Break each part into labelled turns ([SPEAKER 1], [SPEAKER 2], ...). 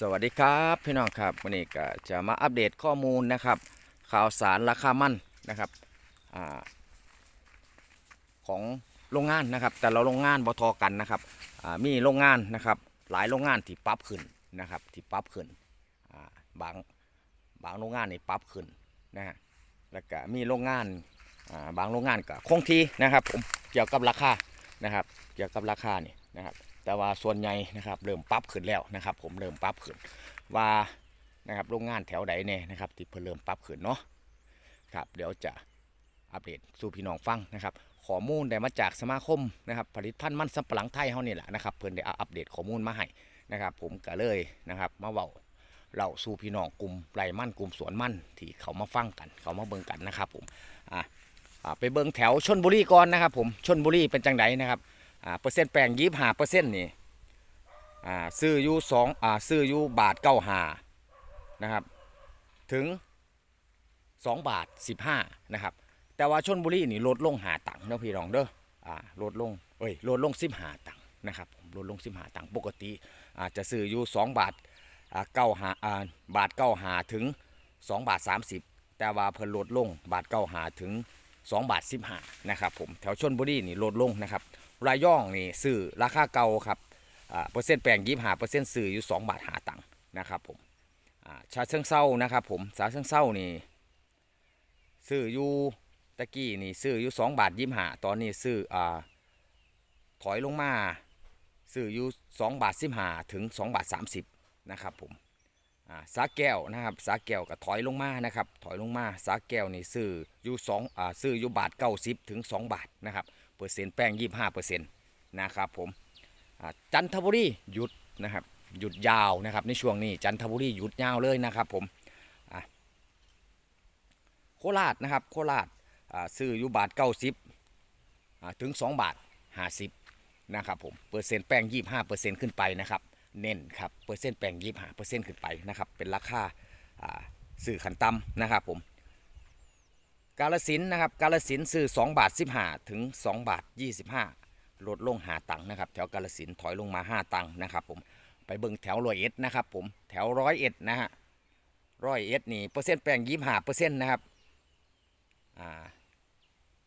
[SPEAKER 1] สวัสดีครับพี่น้องครับวันนี้ก็จะมาอัปเดตข้อมูลนะครับ ข่าวสารราคามันนะครับอของโรงงานนะครับ แต่ละโรงงานบทกันนะครับมีโรงงานนะครับหลายโรงงานที่ปรับขึ้นนะครับที่ปรับขึ้นบางบางโรงงานนี่ปรับขึ้นนะฮะแล้วก็มีโรงงานบางโรงงานก็คงที่นะครับเกี่ยวกับราคานะครับ เกี่ยวกับราคานี่นะครับ แต่ว่าส่วนใหญ่นะครับเริ่มปรับขึ้นแล้วนะครับ ผมเริ่มปรับขึ้นว่านะครับโรงงานแถวใดเนี่ยนะครับที่เพิ่นเริ่มปรับขึ้นเนาะครับเดี๋ยวจะอัปเดตสู่พี่น้องฟังนะครับข้อมูลได้มาจากสมาคมนะครับผลิตภัณฑ์มันสำปะหลังไทยเฮานี่แหละนะครับเพิ่นได้อัปเดตข้อมูลมาให้นะครับ ผมก็เลยนะครับมาเว้าเล่าสู่พี่น้องกลุ่มไรมั่นกลุ่มสวนมั่นที่เขามาฟังกัน เขามาเบิ่งกันนะครับผมอะอ่าไปเบิ่งแถวชนบุรีก่อนนะครับ ผมชนบุรีเป็นจังไดนะครับ อ่าเปอร์เซ็นต์แปลงยี่ห้าเปอร์เซ็นต์นี่อ่าซื้ออยู่สองอ่าซื้ออยู่บาทเก้าหานะครับถึงสองบาทสิบห้านะครับแต่ว่าชนบุรีนี่ลดลงหาตังค์เนาะพี่น้องเด้ออ่าลดลงเอ้ยลดลงสิบหาตังค์นะครับผมลดลงสิบหาตังค์ปกติอาจจะซื้ออยู่สองบาทอ่าเก้าหาอ่าบาทเก้าหาถึงสองบาทสามสิบแต่ว่าเพิ่นลดลงบาทเก้าหาถึงสองบาทสิบห้านะครับผมแถวชนบุรีนี่ลดลงนะครับ รายย่องนี่ซื้อราคาเก่าครับอ่าเปอร์เซ็นต์แปลงยี่ห้าเปอร์เซ็นต์ซื้ออยู่สองบาทหาตังค์นะครับผมอ่าชาเชิงเศร้านะครับผมชาเชิงเศร้านี่ซื้ออยู่ตะกี้นี่ซื้ออยู่สองบาทยี่ห้าตอนนี้ซื้ออ่าถอยลงมาซื้ออยู่สองบาทสิบห้าถึงสองบาทสามสิบนะครับผมสาแก้วนะครับสาแก้วก็ถอยลงมานะครับถอยลงมาสาแก้วนี่ซื้ออยู่สองอ่าซื้ออยู่บาทเก้าสิบถึงสองบาทนะครับ เปอร์เซ็นต์แป้งยี่ห้าเปอร์เซ็นต์นะครับผมจันทบุรีหยุดนะครับหยุดยาวนะครับในช่วงนี้จันทบุรีหยุดยาวเลยนะครับผมโคราชนะครับโคราชซื้ออยู่บาทเก้าสิบถึงสองบาทห้าสิบนะครับผมเปอร์เซ็นต์แป้งยี่ห้าเปอร์เซ็นต์ขึ้นไปนะครับเน้นครับเปอร์เซ็นต์แป้งยี่ห้าเปอร์เซ็นต์ขึ้นไปนะครับเป็นราคาอ่าซื้อขันต่ำนะครับผม กาลสินนะครับกาลสินซื้อ2บาท15 ถึง 2 บาท 25 ลดลงหาตังค์นะครับ แถวกาลสินถอยลงมา 5 ตังค์นะครับผมไปเบิ่งแถวร้อยเอ็ดนะครับผมแถวร้อยเอ็ดนะฮะร้อยเอ็ดนี่เปอร์เซ็นต์แปลงยี่ห้าเปอร์เซ็นต์นะครับอ่า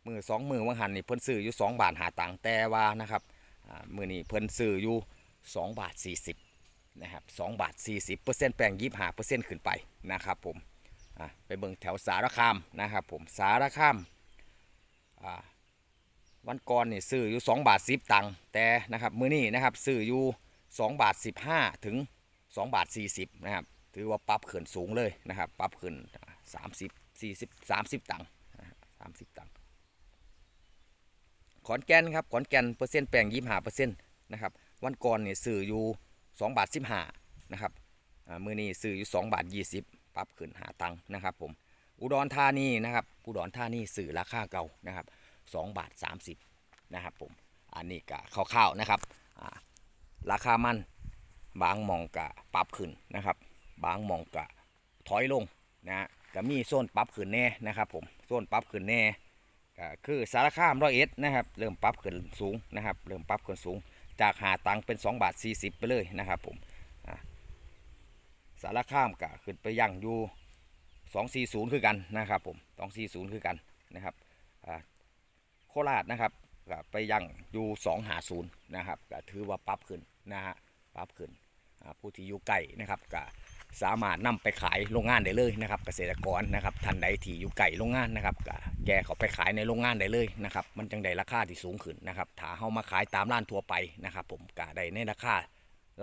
[SPEAKER 1] มือสองมือวังหันนี่เพิ่นซื้ออยู่2บาทหาตังค์แต่ว่านะครับอ่ามือนี่เพิ่นซื้ออยู่2บาท40นะครับ2บาท40เปอร์เซ็นต์แปลงยี่ห้าเปอร์เซ็นต์ขึ้นไปนะครับผม อะไปเบิ่งแถวสารคามนะครับผมสารคามอ่าวันก่อนนี่ซื้ออยู่2บาท10ตังค์แต่นะครับมื้อนี้นะครับซื้ออยู่2บาท15 ถึง2บาท40นะครับถือว่าปรับขึ้นสูงเลยนะครับปรับขึ้น 30 40 30 ตังค์นะครับ30 ตังค์ขอนแก่นครับขอนแก่นเปอร์เซ็นต์แปลง25เปอร์เซ็นต์นะครับวันก่อนนี่ซื้ออยู่2บาท15นะครับมื้อนี้ซื้ออยู่2บาท20 ปรับขึ้นหาตังค์นะครับผมอุดรธานีนะครับอุดรธานีสื่อราคาเก่านะครับ2บาท30นะครับผมอันนี้ก็คร่าวๆนะครับราคามันบางมองกะปรับขึ้นนะครับ บางมองกะถอยลงนะฮะก็มีโซนปรับขึ้นแน่นะครับผมโซนปรับขึ้นแน่ก็คือสารคามร้อยเอ็ดนะครับเริ่มปรับขึ้นสูงนะครับเริ่มปรับขึ้นสูง จากหาตังค์เป็น 2 บาท 40 ไปเลยนะครับผม สารคามก็ขึ้นไปยั่งอยู่ 240 คือกันนะครับผม 240 คือกันนะครับโคราชนะครับไปยั่งอยู่250นะครับก็ถือว่าปรับขึ้นนะฮะปรับขึ้นผู้ที่อยู่ใกล้นะครับก็สามารถนำไปขายโรงงานได้เลยนะครับ เกษตรกรนะครับท่านใดที่อยู่ไกลโรงงานนะครับก็แกเขาไปขายในโรงงานได้เลยนะครับ มันจังได้ราคาที่สูงขึ้นนะครับ ถ้าเฮามาขายตามร้านทั่วไปนะครับ ผมก็ได้ในราคา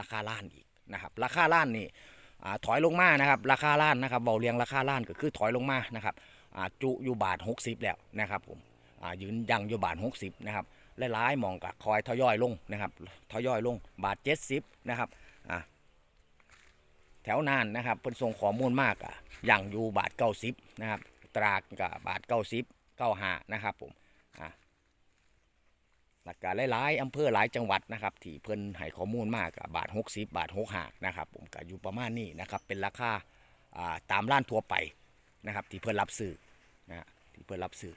[SPEAKER 1] ราคาล้านอีกนะครับ ราคาล้านนี่ ถอยลงมานะครับราคาล้านนะครับเบาเรียงราคาล้านก็คือถอยลงมานะครับจุอยู่บาท 60 แล้วนะครับผมยืนยังอยู่บาท 60นะครับหลายๆหมองก็คอยทยอยลงนะครับทยอยลงบาท 70นะครับแถวนานนะครับเป็นส่งข้อมูลมากอะยังอยู่บาท 90นะครับตราดกับบาท 90 95นะครับผมอ่า หลักกาหลายๆอำเภอหลายจังหวัดนะครับที่เพิ่นให้ข้อมูลมากกับบาท 60 บาท65นะครับผมก็อยู่ประมาณนี้นะครับเป็นราคาอ่าตามร้านทั่วไปนะครับที่เพิ่นรับซื้อนะที่เพิ่นรับซื้อ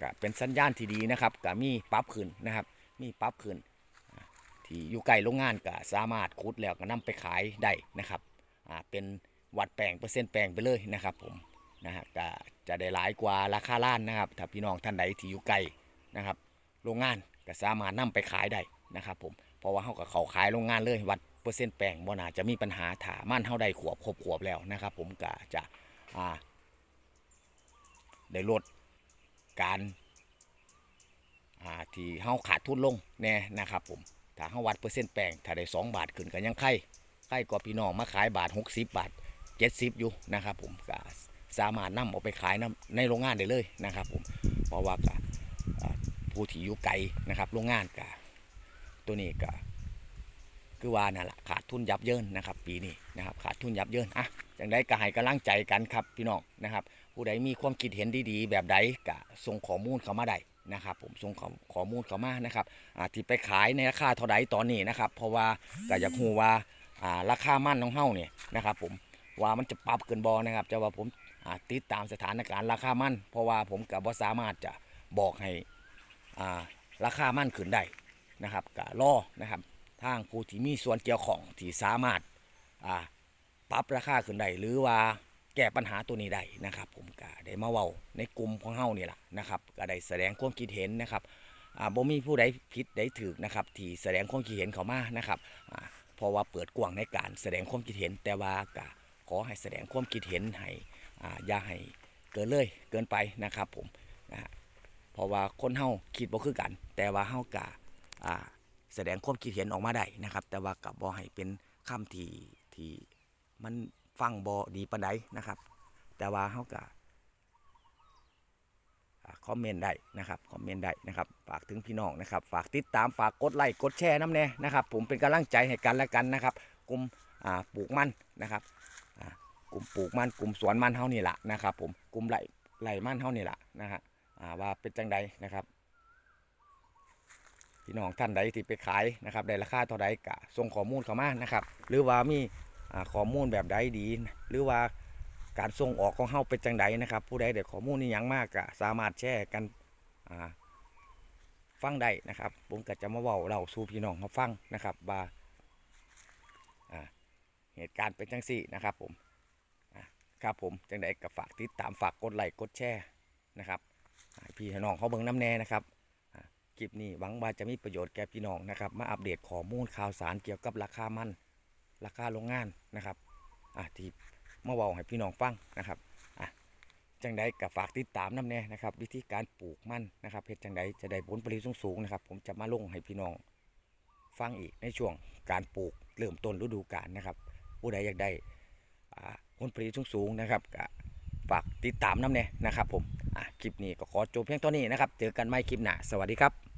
[SPEAKER 1] ก็เป็นสัญญาณที่ดีนะครับก็มีปรับขึ้นนะครับ มีปรับขึ้นที่อยู่ใกล้โรงงานก็สามารถขุดแล้วก็นำไปขายได้นะครับอ่าเป็นวัดแปลงเปอร์เซ็นต์แปลงไปเลยนะครับผมนะฮะก็จะได้หลายกว่าราคาล้านนะครับถ้าพี่น้องท่านใดที่อยู่ไกลนะครับ โรงงานก็สามารถนำไปขายได้นะครับผมเพราะว่าเขาก็เขาขายโรงงานเลยวัดเปอร์เซ็นต์แปลงบ่น่าจะมีปัญหาถามั่นเท่าใดขวบครบขวบแล้วนะครับผมก็จะอ่าได้ลดการอ่าที่เฮาขาดทุนลงแน่นะครับผมถ้าเฮาวัดเปอร์เซ็นต์แปลงถ้าได้สองบาทขึ้นก็ยังไข่ไข่กว่าพี่น้องมาขายบาท 60 บาท 70 อยู่นะครับผมก็สามารถนำเอาไปขายในโรงงานได้เลยนะครับผมเพราะว่าก็อ่า ผู้ที่อยู่ไกลนะครับโรงงานกะตัวนี้ก็คือว่านั่นแหละขาดทุนยับเยินนะครับ ปีนี้นะครับ ขาดทุนยับเยินอะจังได้ก็ให้กำลังใจกันครับพี่น้องนะครับ ผู้ใดมีความคิดเห็นดีๆ แบบใดก็ส่งข้อมูลเข้ามาได้นะครับ ผมส่งข้อขอมูลเข้ามานะครับอ่าที่ไปขายในราคาเท่าใดตอนนี้นะครับ เพราะว่าก็อยากรู้ว่าอ่าราคามั่นของเฮาเนี่ยนะครับ ผมว่ามันจะปรับเกินบอนะครับจะว่าผมติดตามสถานการณ์ราคามั่นเพราะว่าผมกับว่าสามารถจะบอกให้ ราคามั่นขึ้นได้นะครับกะรอนะครับ ทางผู้ที่มีส่วนเกี่ยวของที่สามารถปรับราคาขึ้นได้หรือว่าแก้ปัญหาตัวนี้ได้นะครับ ผมก็ได้มาเว้าในกลุ่มของเฮานี่แหละนะครับก็ได้แสดงความคิดเห็นนะครับบ่มีผู้ใดผิดใดถูกนะครับ ที่แสดงความคิดเห็นเขามานะครับเพราะว่าเปิดกว้างในการแสดงความคิดเห็น แต่ว่าก็ขอให้แสดงความคิดเห็นให้อย่าให้เกินเลยเกินไปนะครับผมนะฮะ เพราะว่าคนเฮาคิดบ่คือกัน แต่ว่าเฮากะอ่าแสดงความคิดเห็นออกมาได้นะครับ แต่ว่ากับบ่ให้เป็นคำที่ที่มันฟังบ่ดีปานใดนะครับ แต่ว่าเฮากะคอมเมนต์ได้นะครับคอมเมนต์ได้นะครับฝากถึงพี่น้องนะครับ ฝากติดตามฝากกดไลค์กดแชร์น้ำแน่นะครับ ผมเป็นกำลังใจให้กันและกันนะครับกลุ่มอ่าปลูกมันนะครับอ่ากลุ่มปลูกมันกลุ่มสวนมันเฮานี่แหละนะครับ ผมกลุ่มไร่ไร่มันเฮานี่แหละนะฮะ ว่าเป็นจังใดนะครับพี่น้องท่านใดที่ไปขายนะครับได้ราคาเท่าใดกะส่งข้อมูลเข้ามานะครับ หรือว่ามีข้อมูลแบบใดดี หรือว่าการส่งออกของเฮาเป็นจังใดนะครับ ผู้ใดได้ข้อมูลนี้ยังมากกะสามารถแชร์กันฟังได้นะครับ ผมก็จะมาเว้าเราสู่พี่น้องเขาฟังนะครับว่าเหตุการณ์เป็นจังสี่นะครับผมครับผมจังใดก็ฝากติดตามฝากกดไลค์กดแชร์นะครับ พี่น้องเขาเบิ่งน้ำแน่นะครับคลิปนี้หวังว่าจะมีประโยชน์แก่พี่น้องนะครับ มาอัปเดตข้อมูลข่าวสารเกี่ยวกับราคามัน ราคาโรงงานนะครับอ่าที่มาเว้าให้พี่น้องฟังนะครับอะจังใดก็ฝากติดตามน้ำแน่นะครับ วิธีการปลูกมันนะครับเฮ็ดจังใดจะได้ผลผลิตสูงๆนะครับ ผมจะมาลงให้พี่น้องฟังอีกในช่วงการปลูกเริ่มต้นฤดูกาลนะครับ ผู้ใดอยากได้อ่าผลผลิตสูงๆนะครับก็ ฝากติดตามน้ำเน่นะครับผมอะคลิปนี้ก็ขอจบเพียงเท่านี้นะครับ เจอกันใหม่คลิปหน้า สวัสดีครับ